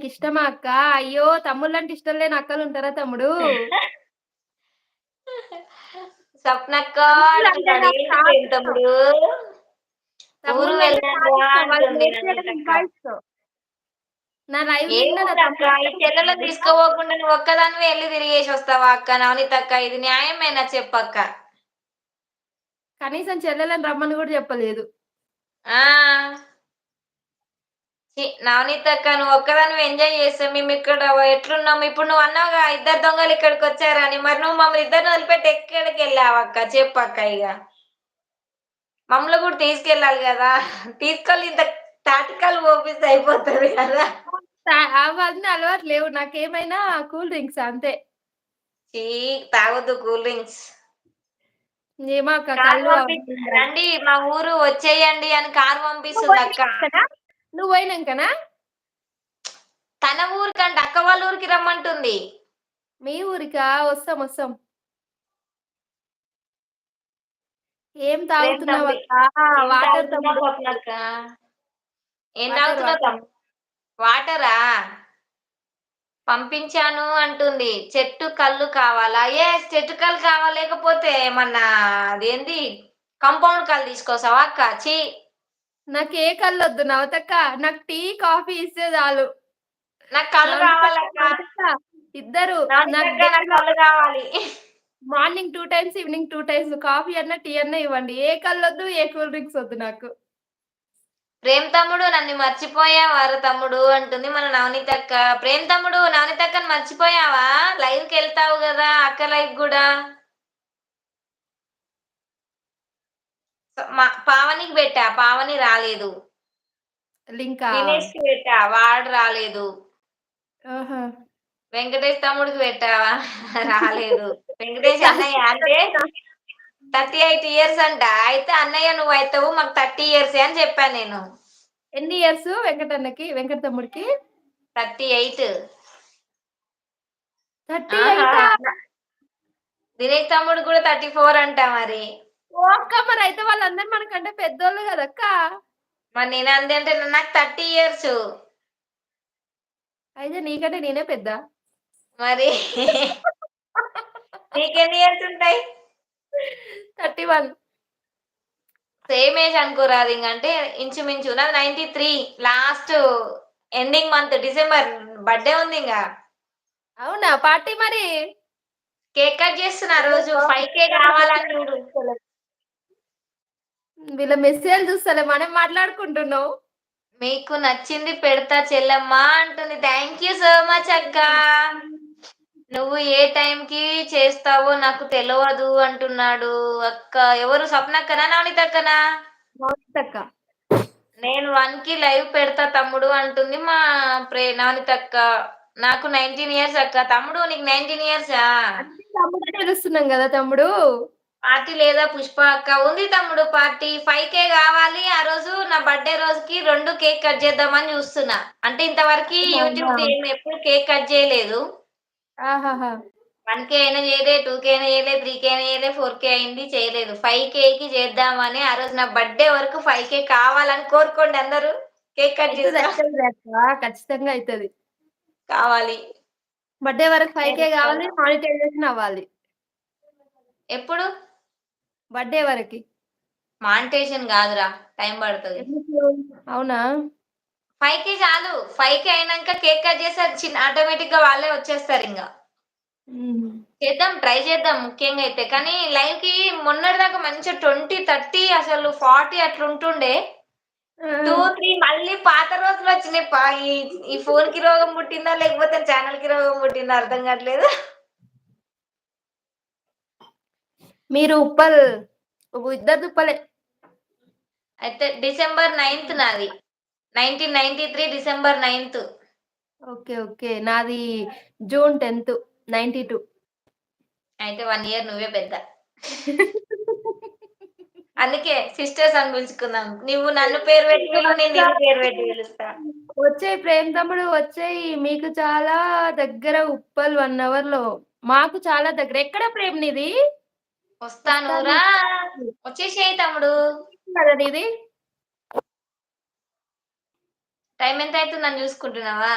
నీకిష్టమా అక్క? అయ్యో! తమ్ముళ్ళంటే ఇష్టం లేని తమ్ముడు? స్వప్నక్క. నాకు ప్రేమ్ ఇష్టం. తమ్ముడు? ఊరు తమ్ముళ్ళంటే చాలా వెళ్ళానురా ఇష్టం. వాళ్ళని అంటుంది ఏడ్పియడం నన్నితక్క. ఇంకా ఇష్టం. నా లైవ్ ఏ నిన్న నా ఊరక్క? ఈ తమ్ముడు చెల్లెలని తీసుకపోకుండా నువ్వు ఒక్కదానివే ఎళ్ళి తిరిగేసి వస్తావా అక్క? నవనీతక్క ఇది న్యాయమేనా చెప్పక్క? కనీసం చెల్లెలని రమ్మని గూడా చెప్పలేదు. ఆ! నవనీతక్క నువ్వు ఒక్కదానివే ఎంజాయ్ చేస్తే మేమిక్కడ ఎట్లున్నాం? ఇప్పుడు నువ్వు అన్నావుగా ఇద్దరు దొంగలు ఇక్కడికొచ్చారని. మరి నువ్వు మమ్మల్ని ఇద్దరిని వదిలిపెట్టి ఎక్కడికెళ్ళావక్క? చెప్పక్క ఇగ. మమ్మల్ని కూడా తీసుకెళ్ళాలి గదా! తీసుకెళ్ళి ఇంత తాటికాలు పోపిస్తే అయిపోతది! తా అవన్నీ అలవాటు లేవు. నాకేమైనా కూల్ డ్రింక్స్ అంతే. తాగొద్దు కూల్ డ్రింక్స్. అక్క. రండి మా ఊరు వచ్చేయండి అని కారు నువ్వు పంపిస్తుందక్క. నువ్వు పోయినంకనా? తన ఊరికంట అక్క వాళ్ళ ఊరికి రమ్మంటుంది. మీ ఊరికా? వస్తాం, వస్తాం. ఏం? ఏం వాటర్ తాగుతున్నావు? ఏం వాటర్, తాగుతున్నావు? పంపించాను అంటుంది. చెట్టు కల్లు కావాలా? యెస్ చెట్టు కల్లు కావాలి. లేకపోతే ఏమన్నా అదేంది కాంపౌండ్ కల్లు తీసుకొస్తావా అక్క? ఛీ! నాకు ఏ కళ్ళొద్దు నవతక్క. నాకు టీ, కాఫీ ఇస్తే చాలు. నాకు కావాలక్క. నవతక్క ఇద్దరు. కావాలి. Morning 2 times, evening 2 times coffee అన్నా, టీ అన్నా ఇవ్వండి. ఏ కళ్ళొద్దు, ఏ కూల్ డ్రింక్స్ వద్దు నాకు. ప్రేమ్ తమ్ముడు నన్ను మర్చిపోయావారా తమ్ముడు అంటుంది మన నవనీతక్క. ప్రేమ్ తమ్ముడు నవనీతక్కని మర్చిపోయావా? లైవ్‌కెళ్తావు గదా! అక్క లైవ్ గూడా. పావనికి పెట్టా. పావని రాలేదు. లింకా? దినేష్‌కి పెట్టా. వాడు రాలేదు. వెంకటేష్ తమ్ముడికి పెట్టావా? రాలేదు. వెంకటేష్ అన్నయ్య అంటే 38 ఇయర్స్ అంట. అయితే అన్నయ్య నువ్వైతావు మాకు 30 ఇయర్సే అని చెప్పా నేను. ఎన్ని ఇయర్స్ వెంకటన్నకి? వెంకట తమ్ముడికి? 38. 38ఆ? ఆహా! దినేష్ తమ్ముడు కూడా 34 అంట మరి. అక్క మరైతే వాళ్ళందరూ మనకంటే పెద్దోళ్ళు గదక్క. మరి నేను అంది అంటే నాకు 30 ఇయర్స్. అయితే నీకంటే నేనే పెద్ద. మరి నీకెన్ని ఇయర్స్ ఉంటాయి? 31. సేమ్ ఏజ్ అనుకోరాదు ఇంగ అంటే ఇంచుమించు నాది 93 last ending month December birthday ఉందింగ. అవునా? పార్టీ మరి? కేక్ కట్ చేస్తున్నా రోజు 5,000 కావాలని చూడు. వీళ్ళ మెసేజ్‌లు చూస్తలే మనం మాట్లాడుకుంటున్నాం. మీకు నచ్చింది పెడతా చెల్లెమ్మ అంటుంది. థాంక్ యూ సో మచ్ అక్క. నువ్వు ఏ టైంకి చేస్తావో నాకు తెలవదు అంటున్నాడు. అక్క ఎవరు స్వప్నక్కనా? నవనీతక్కనా? నవనీతక్క. నేను 1కి లైవ్ పెడతా తమ్ముడు అంటుంది మా ప్రే నవనీతక్క. నాకు 19 ఇయర్స్ అక్క. తమ్ముడు నీకు 19 ఇయర్సా? అంటే తమ్ముడని పిలుస్తున్నాం గదా తమ్ముడు. పార్టీ లేదా పుష్ప అక్క? ఉంది తమ్ముడు పార్టీ. 5,000 కావాలి. ఆ రోజు నా బర్త్‌డే రోజుకి 2 కేక్ కట్ చేద్దామని చూస్తున్నా. అంటే ఇంతవరకి? యూట్యూబ్ ఎప్పుడు కేక్ కట్ చేయలేదు. ఆహాహా! 1,000 అయినా చేయలే, 2,000 అయినా చేయలే, 3,000 అయినా చేయలే, 4,000 అయింది చేయలేదు. 5,000కి చేద్దామని ఆ రోజు నా బర్త్‌డే వరకు 5,000 కావాలని కోరుకోండి అందరూ. కేక్ కట్ చేస్తా. ఖచ్చితంగా అయితది. కావాలి. బర్త్‌డే వరకు 5,000 నేను కావాలి. మానిటైజేషన్ అవ్వాలి. ఎప్పుడు? బర్త్‌డే వరకి. మానిటైజేషన్ కాదురా. టైం పడతది. అవునా? 5,000 చాలు. 5,000 అయినంక కేక్ కట్ అది చిన్న ఆటోమేటిక్‌గా వాళ్ళే వచ్చేస్తారింగ. హుహు. చేద్దాం. ట్రై చేద్దాం ముఖ్యంగా అయితే. కానీ లైవ్‌కి మొన్నటిదాకా మంచిగా 20, 30 అసలు 40 అట్లుంటుండే. ఆ! 2, 3 మళ్ళీ పాత రోజులొచ్చినాయి. పా ఈ ఈ ఫోన్‌కి రోగం పుట్టిందా? లేకపోతే ఛానెల్‌కి రోగం పుట్టిందా? అర్థం కావట్లేదు. మీరు ఉప్పల్ ఇద్దరిది ఉప్పలే. అయితే డిసెంబర్ 9థ్ నాది. 1993 డిసెంబర్ 9థ్. ఓకే. ఓకే. నాది జూన్ 10థ్ 92. అయితే 1 ఇయర్ నువ్వే పెద్ద. అందుకే సిస్టర్స్ అని పిలుచుకుందాం. నువ్వు నన్ను పేరు పెట్టి పిలువు. నేను నిన్ను పేరు పెట్టి పిలుస్తా. వచ్చేయి ప్రేమ్ తమ్ముడు వచ్చేయి. మీకు చాలా దగ్గర ఉప్పల్ 1 అవర్‌లో. మాకు చాలా దగ్గర. ఎక్కడ ప్రేమ్ నీది? వస్తాను. రా. వచ్చేసేయ్ తమ్ముడు. కదా నీది? టైం ఎంత అయితుందని చూసుకుంటున్నావా?